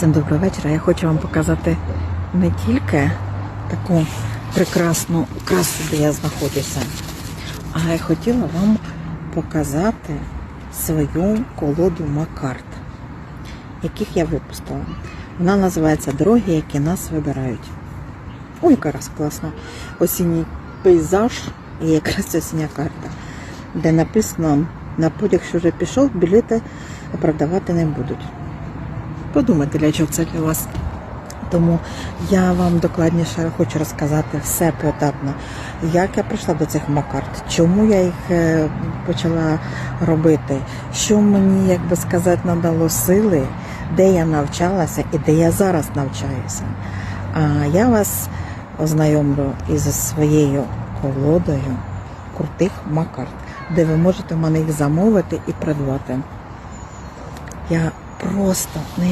Всім доброго вечора. Я хочу вам показати не тільки таку прекрасну красу, де я знаходжуся, а я хотіла вам показати свою колоду Макарт, яких я випустила. Вона називається Дороги, які нас вибирають. Ой, якраз класно. Осінній пейзаж і якраз осіння карта, де написано на потяг, що вже пішов, білети продавати не будуть. Подумайте, для чого це для вас. Тому я вам докладніше хочу розказати все поетапно, як я прийшла до цих макарт, чому я їх е, почала робити, що мені, як би сказати, надало сили, де я навчалася і де я зараз навчаюся. А я вас ознайомлю із своєю колодою крутих макарт, де ви можете в мене їх замовити і придбати. Я просто не